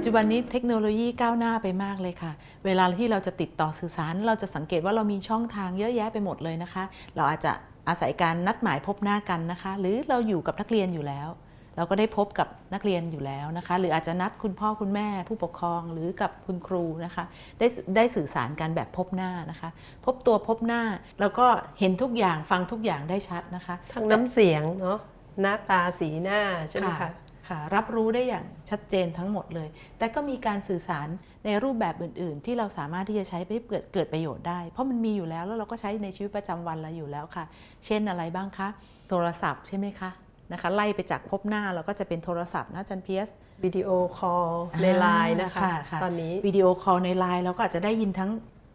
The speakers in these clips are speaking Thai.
ปัจจุบันนี้เทคโนโลยีก้าวหน้าไปมากเลยค่ะ เวลาที่เราจะติดต่อสื่อสาร เราจะสังเกตว่าเรามีช่องทางเยอะแยะไปหมดเลยนะคะ เราอาจจะอาศัยการนัดหมายพบหน้ากันนะคะ หรือเราอยู่กับนักเรียนอยู่แล้ว เราก็ได้พบกับนักเรียนอยู่แล้วนะคะ หรืออาจจะนัดคุณพ่อคุณแม่ ผู้ปกครองหรือกับคุณครูนะคะ ได้ได้สื่อสารกันแบบพบหน้านะคะ พบตัวพบหน้า แล้วก็เห็นทุกอย่างฟังทุกอย่างได้ชัดนะคะ ทั้งน้ำเสียงเนาะหน้าตาสีหน้าใช่ไหมคะ ค่ะรับรู้ได้อย่างชัดเจนทั้งหมดเลย แต่ก็มีการสื่อสารในรูปแบบอื่น ๆ ที่เราสามารถที่จะใช้ไปให้เกิดเกิดประโยชน์ได้ เพราะมันมีอยู่แล้วแล้วเราก็ใช้ในชีวิตประจำวันเราอยู่แล้วค่ะ เช่นอะไรบ้างคะ โทรศัพท์ใช่ไหมคะนะคะไล่ไปจากพบหน้าเราก็จะเป็นโทรศัพท์นะอาจันเพียสวิดีโอคอลในไลน์นะคะค่ะค่ะตอนนี้วิดีโอคอลในไลน์เราก็อาจจะได้ยินทั้ง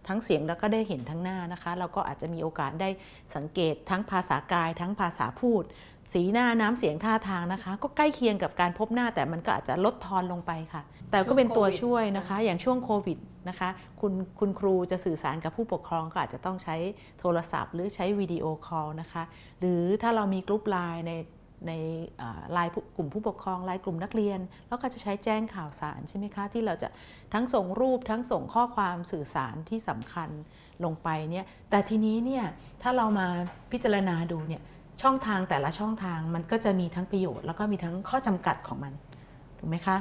ทั้งเสียงแล้วก็ได้เห็นทั้งหน้านะคะ เราก็อาจจะมีโอกาสได้สังเกตทั้งภาษากาย ทั้งภาษาพูด สีหน้าน้ำเสียงท่าทางนะคะ ก็ใกล้เคียงกับการพบหน้าแต่มันก็อาจจะลดทอนลงไปค่ะ แต่ก็เป็นตัวช่วยนะคะ อย่างช่วงโควิดนะคะคุณคุณครูจะสื่อสารกับผู้ปกครองก็อาจจะต้องใช้โทรศัพท์ หรือใช้วิดีโอคอลนะคะ หรือถ้าเรามีกลุ่มไลน์ใน ในไลน์กลุ่มผู้ปกครองไลน์กลุ่มนักเรียน แล้วก็จะใช้แจ้งข่าวสารใช่ไหมคะที่เราจะทั้งส่งรูปทั้งส่งข้อความสื่อสารที่สำคัญลงไปเนี่ยแต่ทีนี้เนี่ยถ้าเรามาพิจารณาดูเนี่ยช่องทางแต่ละช่องทางมันก็จะมีทั้งประโยชน์ แล้วก็มีทั้งข้อจำกัดของมันถูกไหมคะ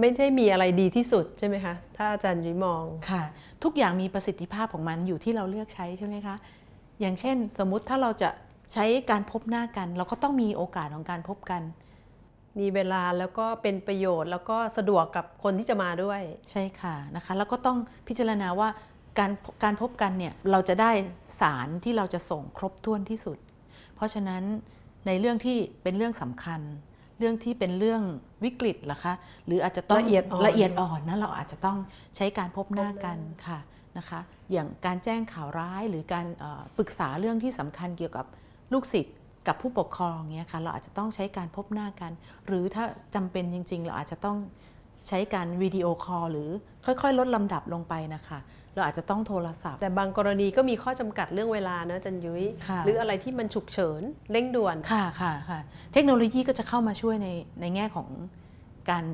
ไม่ได้มีอะไรดีที่สุดใช่ไหมคะ ถ้าอาจารย์ยุ้ยมองค่ะ ทุกอย่างมีประสิทธิภาพของมันอยู่ที่เราเลือกใช้ใช่ไหมคะ อย่างเช่น สมมุติถ้าเราจะ ใช้การพบหน้ากัน เราก็ต้องมีโอกาสของการพบกัน มีเวลาแล้วก็เป็นประโยชน์ แล้วก็สะดวกกับคนที่จะมาด้วย ใช่ค่ะนะคะ แล้วก็ต้องพิจารณาว่าการการพบกันเนี่ยเราจะได้สารที่เราจะส่งครบถ้วนที่สุด เพราะฉะนั้นในเรื่องที่เป็นเรื่องสำคัญ เรื่องที่เป็นเรื่องวิกฤตล่ะคะ หรืออาจจะต้องละเอียดอ่อนละเอียดอ่อนนะเราอาจจะต้องใช้การพบหน้ากันค่ะนะคะ อย่างการแจ้งข่าวร้ายหรือการเอ่อปรึกษาเรื่องที่สำคัญเกี่ยวกับ ลูกศิษย์กับผู้ปกครองเนี้ยค่ะเราอาจจะต้องใช้การพบหน้ากัน หรือถ้าจำเป็นจริง ๆ เราอาจจะต้องใช้การวิดีโอคอลหรือค่อยๆ ลดลำดับลงไปนะคะเราอาจจะต้องโทรศัพท์ แต่บางกรณีก็มีข้อจำกัดเรื่องเวลานะอาจารย์ยุ้ยค่ะหรืออะไรที่มันฉุกเฉินเร่งด่วนค่ะค่ะค่ะเทคโนโลยีก็จะเข้ามาช่วยในในแง่ของการ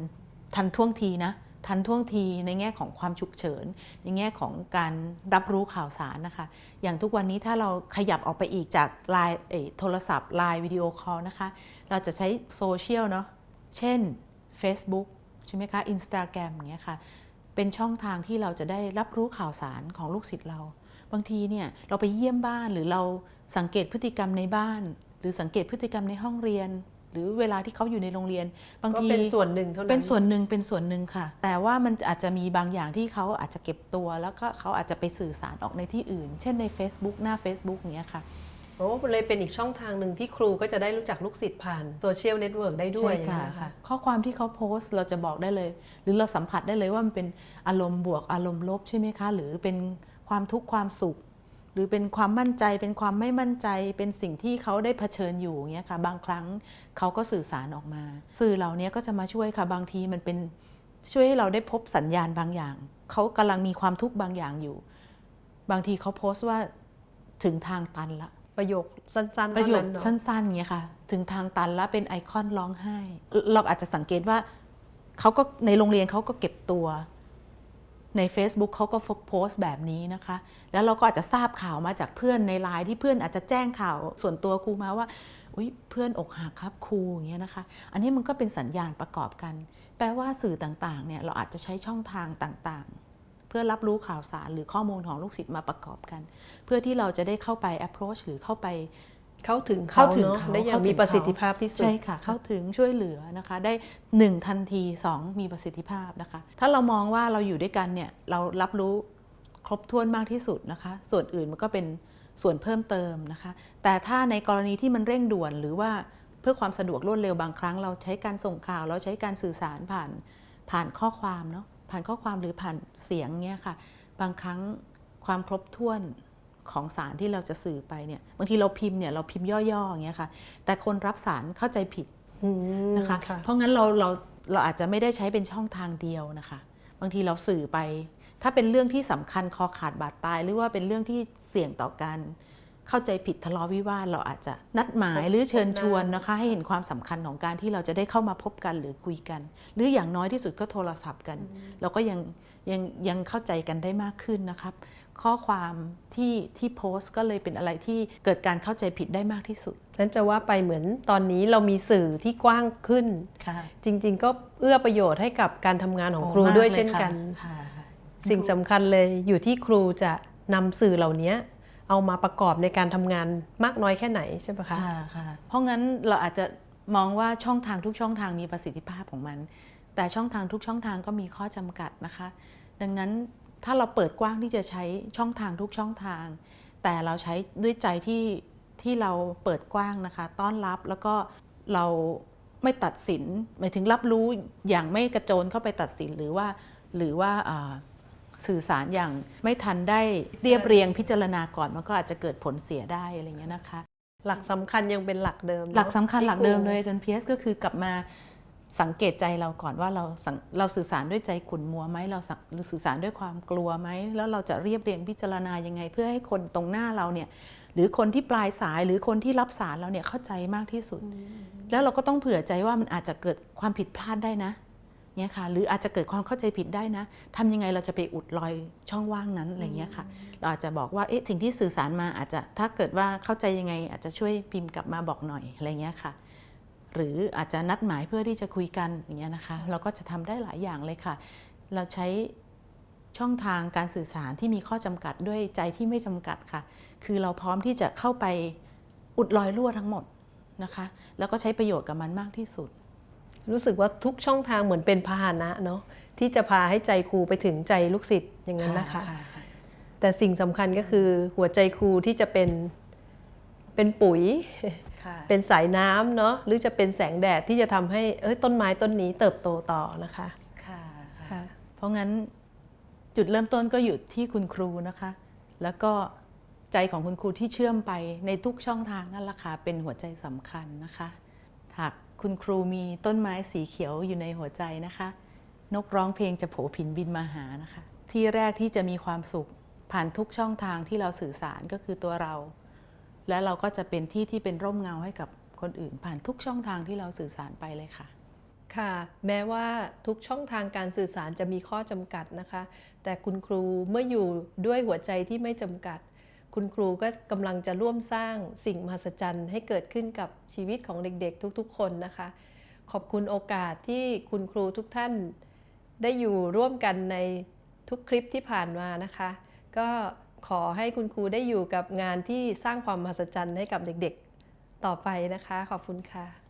ทันท่วงทีนะ ทันท่วงทีในแง่ของความฉุกเฉิน ในแง่ของการรับรู้ข่าวสารนะคะ อย่างทุกวันนี้ถ้าเราขยับออกไปอีกจากไลน์โทรศัพท์ไลน์วิดีโอคอลนะคะ เราจะใช้โซเชียลเนาะเช่น Facebook ใช่ไหมคะ Instagram อย่างเงี้ยค่ะเป็นช่องทางที่เราจะได้รับรู้ข่าวสารของลูกศิษย์เรา บางทีเนี่ยเราไปเยี่ยมบ้านหรือเราสังเกตพฤติกรรมในบ้าน หรือสังเกตพฤติกรรมในห้องเรียน หรือเวลาที่เขาอยู่ในโรงเรียน บางก็ทีเป็นส่วนหนึ่งเท่านั้นเป็นส่วนหนึ่งเป็นส่วนหนึ่งค่ะ แต่ว่ามันอาจจะมีบางอย่างที่เขาอาจจะเก็บตัว แล้วก็เขาอาจจะไปสื่อสารออกในที่อื่น เช่นใน Facebook หน้า Facebook อย่างเงี้ยค่ะโอ้เลยเป็นอีกช่องทางหนึ่งที่ครูก็จะได้รู้จักลูกศิษย์ผ่านโซเชียลเน็ตเวิร์กได้ด้วยใช่ค่ะนค่ะ ข้อความที่เขาโพสต์เราจะบอกได้เลย หรือเราสัมผัสได้เลยว่ามันเป็นอารมณ์บวกอารมณ์ลบใช่ไหมคะ หรือเป็นความทุกข์ความสุข หรือเป็นความมั่นใจเป็นความไม่มั่นใจ เป็นสิ่งที่เขาได้เผชิญอยู่อย่างเงี้ยค่ะ บางครั้งเขาก็สื่อสารออกมา สื่อเหล่านี้ก็จะมาช่วยค่ะบางทีมันเป็นช่วยให้เราได้พบสัญญาณบางอย่าง เขากำลังมีความทุกข์บางอย่างอยู่ บางทีเขาโพสต์ว่าถึงทางตันละ ประโยคสั้นๆประเท่าโยคนั้นเนาะสั้นๆเงี้ยค่ะ ถึงทางตันแล้วเป็นไอคอนร้องไห้ เราอาจจะสังเกตว่าเขาก็ในโรงเรียนเขาก็เก็บตัว ใน Facebook เขาก็โพสต์แบบนี้นะคะ แล้วเราก็อาจจะทราบข่าวมาจากเพื่อนในไลน์ที่เพื่อนอาจจะแจ้งข่าวส่วนตัวครูมาว่าอุ้ยเพื่อนอกหักครับครูอย่างเงี้ยนะคะ อันนี้มันก็เป็นสัญญาณประกอบกัน แปลว่าสื่อต่างๆเนี่ยเราอาจจะใช้ช่องทางต่างๆ เพื่อรับรู้ข่าวสารหรือข้อมูลของลูกศิษย์มาประกอบกัน เพื่อที่เราจะได้เข้าไป approach หรือเข้าไป เข้าถึงเข้าเขาถึงเนาะเขาได้อย่างเข้าถึงมีประสิทธิภาพที่สุดใช่ค่ะ เข้าถึงช่วยเหลือนะคะ ได้ 1 ทันที 2 มีประสิทธิภาพนะคะ ถ้าเรามองว่าเราอยู่ด้วยกันเนี่ยเรารับรู้ครบถ้วนมากที่สุดนะคะ ส่วนอื่นมันก็เป็นส่วนเพิ่มเติมนะคะ แต่ถ้าในกรณีที่มันเร่งด่วนหรือว่าเพื่อความสะดวกรวดเร็วบางครั้ง เราใช้การส่งข่าว เราใช้การสื่อสารผ่านผ่านข้อความเนาะผ่านข้อความหรือผ่านเสียงเนี่ยค่ะ บางครั้งความครบถ้วน ของสารที่เราจะสื่อไปเนี่ยบางทีเราพิมพ์เนี่ยเราพิมพ์ย่อๆอย่างเงี้ยค่ะ แต่คนรับสารเข้าใจผิดอืมนะคะค่ะเพราะงั้นเราเราเราอาจจะไม่ได้ใช้เป็นช่องทางเดียวนะคะ บางทีเราสื่อไป ถ้าเป็นเรื่องที่สำคัญคอขาดบาดตาย หรือว่าเป็นเรื่องที่เสี่ยงต่อการเข้าใจผิดทะเลาะวิวาทเราอาจจะนัดหมายหรือเชิญชวนนะคะ ให้เห็นความสำคัญของการที่เราจะได้เข้ามาพบกันหรือคุยกัน หรืออย่างน้อยที่สุดก็โทรศัพท์กัน เราก็ยังยังยังเข้าใจกันได้มากขึ้นนะครับ ข้อความที่ที่โพสต์ก็เลยเป็นอะไรที่เกิดการเข้าใจผิดได้มากที่สุดนั้นจะว่าไปเหมือนตอนนี้เรามีสื่อที่กว้างขึ้นค่ะจริง ๆ ก็เอื้อประโยชน์ให้กับการทำงานของครูด้วยเช่นกันค่ะสิ่งสำคัญเลยอยู่ที่ครูจะนำสื่อเหล่านี้เอามาประกอบในการทำงานมากน้อยแค่ไหนใช่ไหมคะค่ะค่ะเพราะงั้นเราอาจจะมองว่าช่องทางทุกช่องทางมีประสิทธิภาพของมัน แต่ช่องทางทุกช่องทางก็มีข้อจำกัดนะคะ ดังนั้น ถ้าเราเปิดกว้างที่จะใช้ช่องทางทุกช่องทาง แต่เราใช้ด้วยใจที่ที่เราเปิดกว้างนะคะ ต้อนรับแล้วก็เราไม่ตัดสินหมายถึงรับรู้อย่างไม่กระโจนเข้าไปตัดสินหรือว่า หรือว่าอ่าสื่อสารอย่างไม่ทันได้เรียบเรียงพิจารณาก่อนมันก็อาจจะเกิดผลเสียได้อะไรอย่างเงี้ยนะคะ หลักสำคัญยังเป็นหลักเดิมเนอะหลักสำคัญที่หลักเดิมครูเลยอาจารย์เพียสก็คือกลับมา สังเกตใจเราก่อนว่าเราสังเราสื่อสารด้วยใจขุนมัวไหมเราสังหรือสื่อสารด้วยความกลัวไหมแล้วเราจะเรียบเรียงพิจารณายังไง เพื่อให้คนตรงหน้าเราเนี่ยหรือคนที่ปลายสายหรือคนที่รับสารเราเนี่ยเข้าใจมากที่สุด แล้วเราก็ต้องเผื่อใจว่ามันอาจจะเกิดความผิดพลาดได้นะเนี่ยค่ะหรืออาจจะเกิดความเข้าใจผิดได้นะทำยังไงเราจะไปอุดรอยช่องว่างนั้นอะไรเงี้ยค่ะ เราอาจจะบอกว่าเอ๊ะสิ่งที่สื่อสารมาอาจจะถ้าเกิดว่าเข้าใจยังไงอาจจะช่วยพิมพ์กลับมาบอกหน่อยอะไรเงี้ยค่ะ หรืออาจจะนัดหมายเพื่อที่จะคุยกันอย่างเงี้ยนะคะ เราก็จะทำได้หลายอย่างเลยค่ะ เราใช้ช่องทางการสื่อสารที่มีข้อจำกัดด้วยใจที่ไม่จำกัดค่ะ คือเราพร้อมที่จะเข้าไปอุดรอยรั่วทั้งหมดนะคะ แล้วก็ใช้ประโยชน์กับมันมากที่สุด รู้สึกว่าทุกช่องทางเหมือนเป็นพาหนะเนาะที่จะพาให้ใจครูไปถึงใจลูกศิษย์อย่างนั้นนะคะ แต่สิ่งสำคัญก็คือหัวใจครูที่จะเป็น เป็นปุ๋ยค่ะเป็นสายน้ำเนาะหรือจะเป็นแสงแดดที่จะทำให้เอ้ยต้นไม้ต้นนี้เติบโตต่อนะคะค่ะค่ะเพราะงั้นจุดเริ่มต้นก็อยู่ที่คุณครูนะคะ แล้วก็ใจของคุณครูที่เชื่อมไปในทุกช่องทางนั่นแหละค่ะเป็นหัวใจสำคัญนะคะหากคุณครูมีต้นไม้สีเขียวอยู่ในหัวใจนะคะ นกร้องเพลงจะโผผินบินมาหานะคะ ที่แรกที่จะมีความสุขผ่านทุกช่องทางที่เราสื่อสารก็คือตัวเรา และเราก็จะเป็นที่ที่เป็นร่มเงาให้กับคนอื่น ผ่านทุกช่องทางที่เราสื่อสารไปเลยค่ะ ค่ะ แม้ว่าทุกช่องทางการสื่อสารจะมีข้อจำกัดนะคะ แต่คุณครูเมื่ออยู่ด้วยหัวใจที่ไม่จำกัด คุณครูก็กำลังจะร่วมสร้างสิ่งมหัศจรรย์ให้เกิดขึ้นกับชีวิตของเด็ก ๆ ทุกๆ คนนะคะ ขอบคุณโอกาสที่คุณครูทุกท่านได้อยู่ร่วมกันในทุกคลิปที่ผ่านมานะคะ ก็ ขอให้คุณครูได้อยู่กับงานที่สร้างความมหัศจรรย์ให้กับเด็กๆ ต่อไปนะคะ ขอบคุณค่ะ